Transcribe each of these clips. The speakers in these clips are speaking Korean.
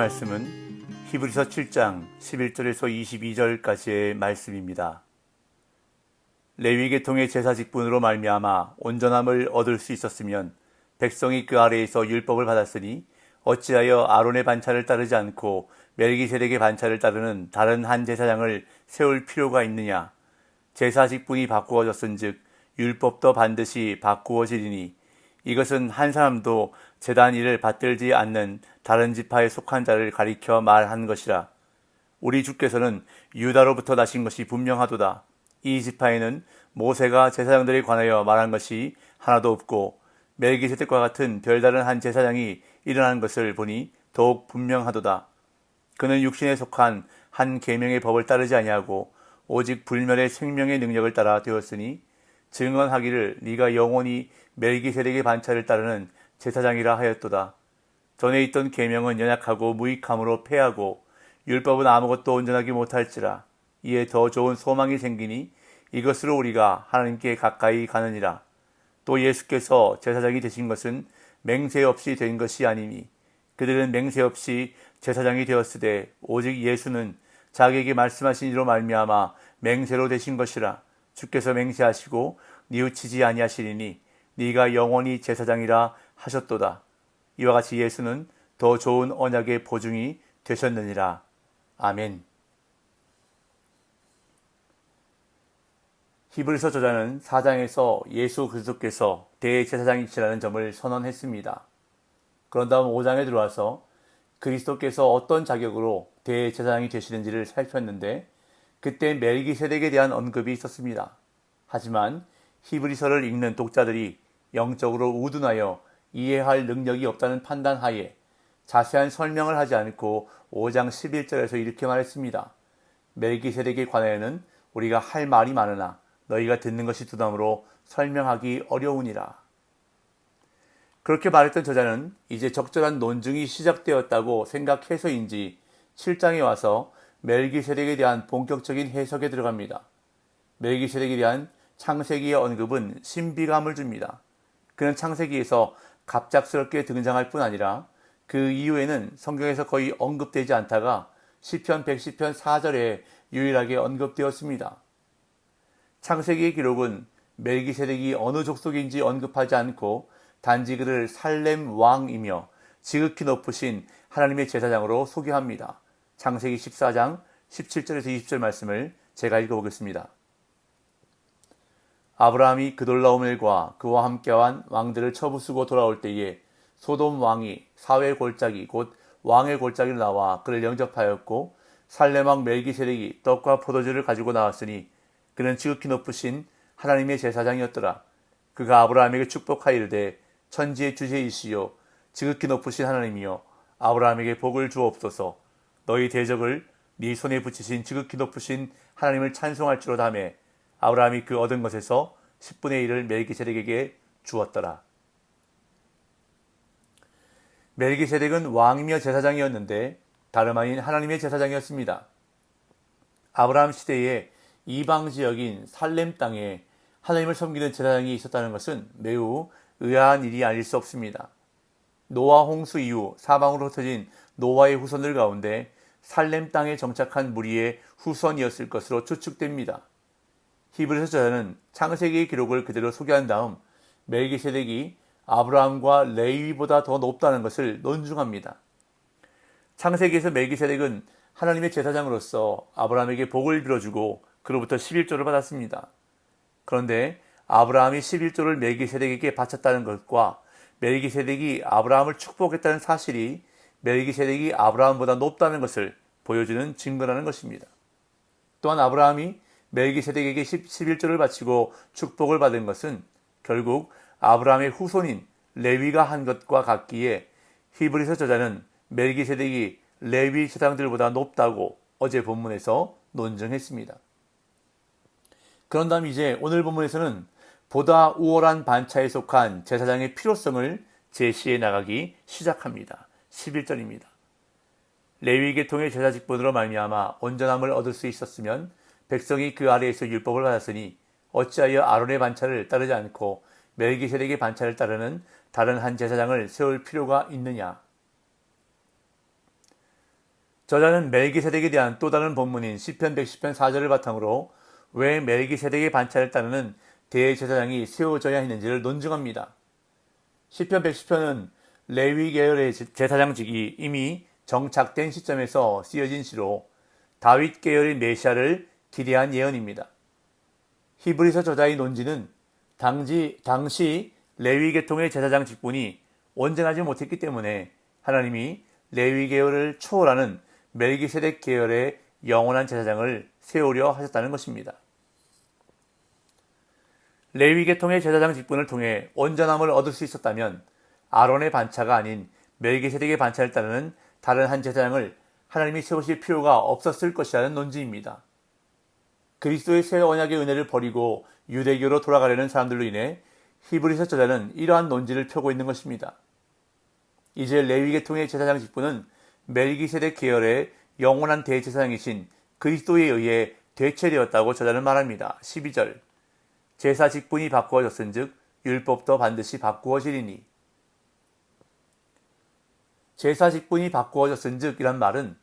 말씀은 히브리서 7장 11절에서 22절까지의 말씀입니다. 레위 계통의 제사 직분으로 말미암아 온전함을 얻을 수 있었으면 백성이 그 아래에서 율법을 받았으니 어찌하여 아론의 반차를 따르지 않고 멜기세덱의 반차를 따르는 다른 한 제사장을 세울 필요가 있느냐? 제사 직분이 바꾸어졌은즉 율법도 반드시 바꾸어지리니 이것은 한 사람도 재단 일을 받들지 않는 다른 지파에 속한 자를 가리켜 말한 것이라. 우리 주께서는 유다로부터 나신 것이 분명하도다. 이 지파에는 모세가 제사장들에 관하여 말한 것이 하나도 없고 멜기세덱과 같은 별다른 한 제사장이 일어난 것을 보니 더욱 분명하도다. 그는 육신에 속한 한 계명의 법을 따르지 아니하고 오직 불멸의 생명의 능력을 따라 되었으니 증언하기를 네가 영원히 멜기세덱의 반차를 따르는 제사장이라 하였도다. 전에 있던 계명은 연약하고 무익함으로 패하고 율법은 아무것도 온전하게 못할지라 이에 더 좋은 소망이 생기니 이것으로 우리가 하나님께 가까이 가느니라. 또 예수께서 제사장이 되신 것은 맹세 없이 된 것이 아니니 그들은 맹세 없이 제사장이 되었으되 오직 예수는 자기에게 말씀하신 이로 말미암아 맹세로 되신 것이라 주께서 맹세하시고 뉘우치지 아니하시리니 네가 영원히 제사장이라 하셨도다. 이와 같이 예수는 더 좋은 언약의 보증이 되셨느니라. 아멘. 히브리서 저자는 4장에서 예수 그리스도께서 대제사장이시라는 점을 선언했습니다. 그런 다음 5장에 들어와서 그리스도께서 어떤 자격으로 대제사장이 되시는지를 살폈는데 그때 멜기세덱에 대한 언급이 있었습니다. 하지만 히브리서를 읽는 독자들이 영적으로 우둔하여 이해할 능력이 없다는 판단 하에 자세한 설명을 하지 않고 5장 11절에서 이렇게 말했습니다. 멜기세덱에 관하여는 우리가 할 말이 많으나 너희가 듣는 것이 두담으로 설명하기 어려우니라. 그렇게 말했던 저자는 이제 적절한 논증이 시작되었다고 생각해서인지 7장에 와서 멜기세덱에 대한 본격적인 해석에 들어갑니다. 멜기세덱에 대한 창세기의 언급은 신비감을 줍니다. 그는 창세기에서 갑작스럽게 등장할 뿐 아니라 그 이후에는 성경에서 거의 언급되지 않다가 시편 110편 4절에 유일하게 언급되었습니다. 창세기의 기록은 멜기세덱이 어느 족속인지 언급하지 않고 단지 그를 살렘 왕이며 지극히 높으신 하나님의 제사장으로 소개합니다. 창세기 14장 17절에서 20절 말씀을 제가 읽어보겠습니다. 아브라함이 그돌라오멜과 그와 함께한 왕들을 처부수고 돌아올 때에 소돔 왕이 사회 골짜기 곧 왕의 골짜기를 나와 그를 영접하였고 살레망 멜기세덱이 떡과 포도주를 가지고 나왔으니 그는 지극히 높으신 하나님의 제사장이었더라. 그가 아브라함에게 축복하이르되 천지의 주제이시요 지극히 높으신 하나님이여 아브라함에게 복을 주옵소서 너희 대적을 네 손에 붙이신 지극히 높으신 하나님을 찬송할지로다 하매 아브라함이 그 얻은 것에서 10분의 1을 멜기세덱에게 주었더라. 멜기세덱은 왕이며 제사장이었는데 다름 아닌 하나님의 제사장이었습니다. 아브라함 시대에 이방 지역인 살렘 땅에 하나님을 섬기는 제사장이 있었다는 것은 매우 의아한 일이 아닐 수 없습니다. 노아 홍수 이후 사방으로 흩어진 노아의 후손들 가운데 살렘 땅에 정착한 무리의 후손이었을 것으로 추측됩니다. 히브리서 저자는 창세기의 기록을 그대로 소개한 다음 멜기세덱이 아브라함과 레위보다 더 높다는 것을 논중합니다. 창세기에서 멜기세덱은 하나님의 제사장으로서 아브라함에게 복을 빌어주고 그로부터 11조를 받았습니다. 그런데 아브라함이 11조를 멜기세덱에게 바쳤다는 것과 멜기세덱이 아브라함을 축복했다는 사실이 멜기세덱이 아브라함보다 높다는 것을 보여주는 증거라는 것입니다. 또한 아브라함이 멜기세덱에게 11조를 바치고 축복을 받은 것은 결국 아브라함의 후손인 레위가 한 것과 같기에 히브리서 저자는 멜기세덱이 레위 제사장들보다 높다고 어제 본문에서 논증했습니다. 그런 다음 이제 오늘 본문에서는 보다 우월한 반차에 속한 제사장의 필요성을 제시해 나가기 시작합니다. 11절입니다. 레위 계통의 제사 직분으로 말미암아 온전함을 얻을 수 있었으면 백성이 그 아래에서 율법을 받았으니 어찌하여 아론의 반차를 따르지 않고 멜기세덱의 반차를 따르는 다른 한 제사장을 세울 필요가 있느냐? 저자는 멜기세덱에 대한 또 다른 본문인 시편 110편 4절을 바탕으로 왜 멜기세덱의 반차를 따르는 대제사장이 세워져야 했는지를 논증합니다. 시편 110편은 레위 계열의 제사장직이 이미 정착된 시점에서 쓰여진 시로 다윗 계열의 메시아를 기대한 예언입니다. 히브리서 저자의 논지는 당시, 당시 레위 계통의 제사장 직분이 온전하지 못했기 때문에 하나님이 레위 계열을 초월하는 멜기세덱 계열의 영원한 제사장을 세우려 하셨다는 것입니다. 레위 계통의 제사장 직분을 통해 온전함을 얻을 수 있었다면 아론의 반차가 아닌 멜기세덱의 반차를 따르는 다른 한 제사장을 하나님이 세우실 필요가 없었을 것이라는 논지입니다. 그리스도의 새 언약의 은혜를 버리고 유대교로 돌아가려는 사람들로 인해 히브리서 저자는 이러한 논지를 펴고 있는 것입니다. 이제 레위 계통의 제사장 직분은 멜기세덱 계열의 영원한 대제사장이신 그리스도에 의해 대체되었다고 저자는 말합니다. 12절 제사 직분이 바꾸어졌은즉 율법도 반드시 바꾸어지리니 제사 직분이 바꾸어졌은즉 이란 말은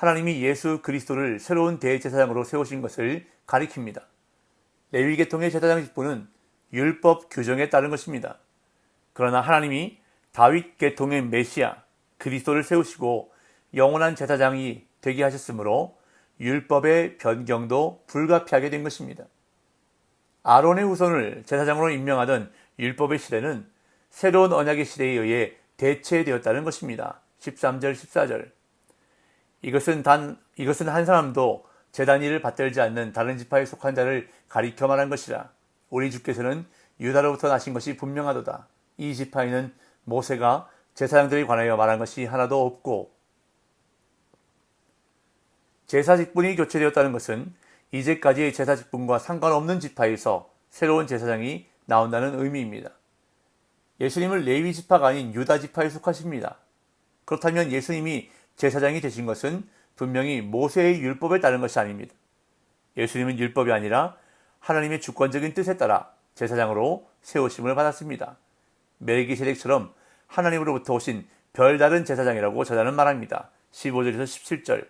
하나님이 예수 그리스도를 새로운 대제사장으로 세우신 것을 가리킵니다. 레위 계통의 제사장 직분은 율법 규정에 따른 것입니다. 그러나 하나님이 다윗 계통의 메시아 그리스도를 세우시고 영원한 제사장이 되게 하셨으므로 율법의 변경도 불가피하게 된 것입니다. 아론의 후손을 제사장으로 임명하던 율법의 시대는 새로운 언약의 시대에 의해 대체되었다는 것입니다. 13절 14절 이것은 단 이것은 한 사람도 재단 일을 받들지 않는 다른 지파에 속한 자를 가리켜 말한 것이라 우리 주께서는 유다로부터 나신 것이 분명하도다. 이 지파에는 모세가 제사장들에 관하여 말한 것이 하나도 없고 제사 직분이 교체되었다는 것은 이제까지의 제사 직분과 상관없는 지파에서 새로운 제사장이 나온다는 의미입니다. 예수님을 레위 지파가 아닌 유다 지파에 속하십니다. 그렇다면 예수님이 제사장이 되신 것은 분명히 모세의 율법에 따른 것이 아닙니다. 예수님은 율법이 아니라 하나님의 주권적인 뜻에 따라 제사장으로 세우심을 받았습니다. 멜기세덱처럼 하나님으로부터 오신 별다른 제사장이라고 저자는 말합니다. 15절에서 17절.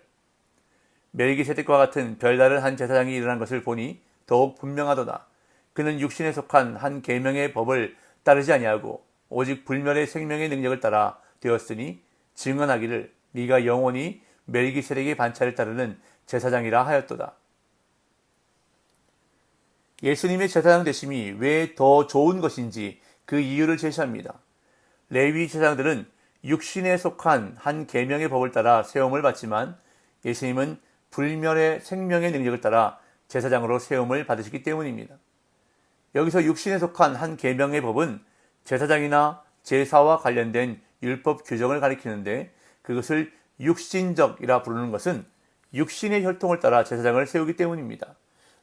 멜기세덱과 같은 별다른 한 제사장이 일어난 것을 보니 더욱 분명하도다. 그는 육신에 속한 한 계명의 법을 따르지 아니하고 오직 불멸의 생명의 능력을 따라 되었으니 증언하기를 네가 영원히 멜기세덱의 반차를 따르는 제사장이라 하였도다. 예수님의 제사장 되심이 왜 더 좋은 것인지 그 이유를 제시합니다. 레위 제사장들은 육신에 속한 한 계명의 법을 따라 세움을 받지만 예수님은 불멸의 생명의 능력을 따라 제사장으로 세움을 받으시기 때문입니다. 여기서 육신에 속한 한 계명의 법은 제사장이나 제사와 관련된 율법 규정을 가리키는데 그것을 육신적이라 부르는 것은 육신의 혈통을 따라 제사장을 세우기 때문입니다.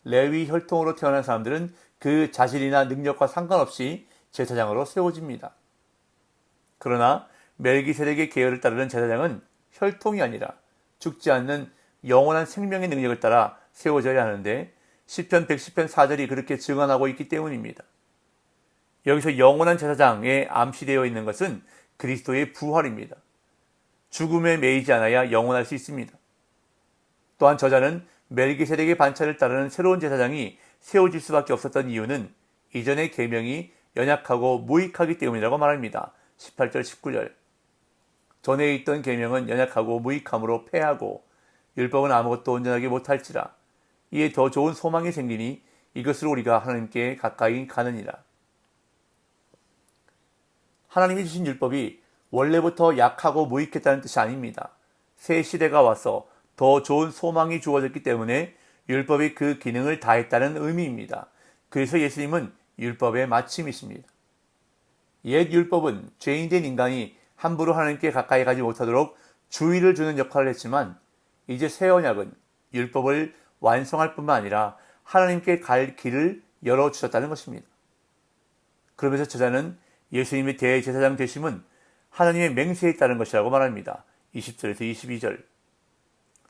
레위 혈통으로 태어난 사람들은 그 자질이나 능력과 상관없이 제사장으로 세워집니다. 그러나 멜기세덱의 계열을 따르는 제사장은 혈통이 아니라 죽지 않는 영원한 생명의 능력을 따라 세워져야 하는데 10편 110편 4절이 그렇게 증언하고 있기 때문입니다. 여기서 영원한 제사장에 암시되어 있는 것은 그리스도의 부활입니다. 죽음에 매이지 않아야 영원할 수 있습니다. 또한 저자는 멜기세덱의 반차를 따르는 새로운 제사장이 세워질 수밖에 없었던 이유는 이전의 계명이 연약하고 무익하기 때문이라고 말합니다. 18절 19절 전에 있던 계명은 연약하고 무익함으로 패하고 율법은 아무것도 온전하게 못할지라 이에 더 좋은 소망이 생기니 이것으로 우리가 하나님께 가까이 가느니라. 하나님이 주신 율법이 원래부터 약하고 무익했다는 뜻이 아닙니다. 새 시대가 와서 더 좋은 소망이 주어졌기 때문에 율법이 그 기능을 다했다는 의미입니다. 그래서 예수님은 율법의 마침이십니다. 옛 율법은 죄인된 인간이 함부로 하나님께 가까이 가지 못하도록 주의를 주는 역할을 했지만 이제 새 언약은 율법을 완성할 뿐만 아니라 하나님께 갈 길을 열어주셨다는 것입니다. 그러면서 저자는 예수님의 대제사장 되심은 하나님의 맹세에 따른 것이라고 말합니다. 20절에서 22절.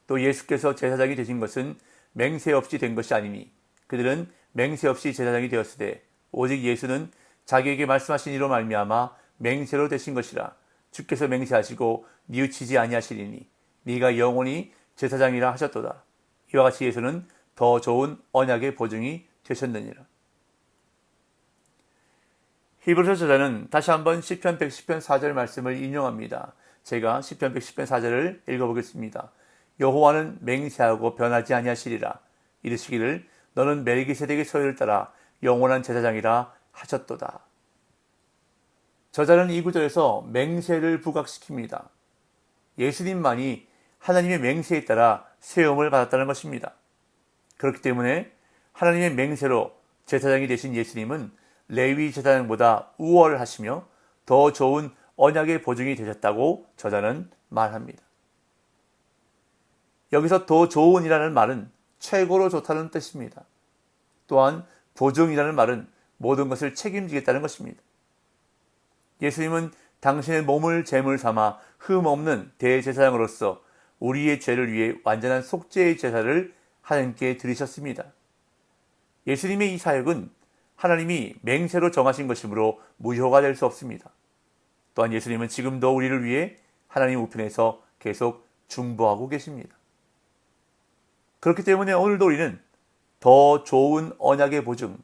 또 예수께서 제사장이 되신 것은 맹세 없이 된 것이 아니니 그들은 맹세 없이 제사장이 되었으되 오직 예수는 자기에게 말씀하신 이로 말미암아 맹세로 되신 것이라 주께서 맹세하시고 뉘우치지 아니하시리니 네가 영원히 제사장이라 하셨도다. 이와 같이 예수는 더 좋은 언약의 보증이 되셨느니라. 히브리서 저자는 다시 한번 시편 110편 4절 말씀을 인용합니다. 제가 시편 110편 4절을 읽어보겠습니다. 여호와는 맹세하고 변하지 아니하시리라. 이르시기를 너는 멜기세덱의 소유를 따라 영원한 제사장이라 하셨도다. 저자는 이 구절에서 맹세를 부각시킵니다. 예수님만이 하나님의 맹세에 따라 세움을 받았다는 것입니다. 그렇기 때문에 하나님의 맹세로 제사장이 되신 예수님은 레위 제사장보다 우월하시며 더 좋은 언약의 보증이 되셨다고 저자는 말합니다. 여기서 더 좋은이라는 말은 최고로 좋다는 뜻입니다. 또한 보증이라는 말은 모든 것을 책임지겠다는 것입니다. 예수님은 당신의 몸을 제물 삼아 흠 없는 대제사장으로서 우리의 죄를 위해 완전한 속죄의 제사를 하나님께 드리셨습니다. 예수님의 이 사역은 하나님이 맹세로 정하신 것이므로 무효가 될 수 없습니다. 또한 예수님은 지금도 우리를 위해 하나님 우편에서 계속 중보하고 계십니다. 그렇기 때문에 오늘도 우리는 더 좋은 언약의 보증,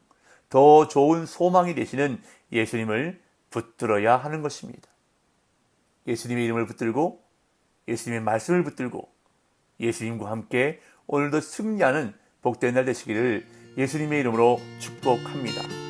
더 좋은 소망이 되시는 예수님을 붙들어야 하는 것입니다. 예수님의 이름을 붙들고 예수님의 말씀을 붙들고 예수님과 함께 오늘도 승리하는 복된 날 되시기를 예수님의 이름으로 축복합니다.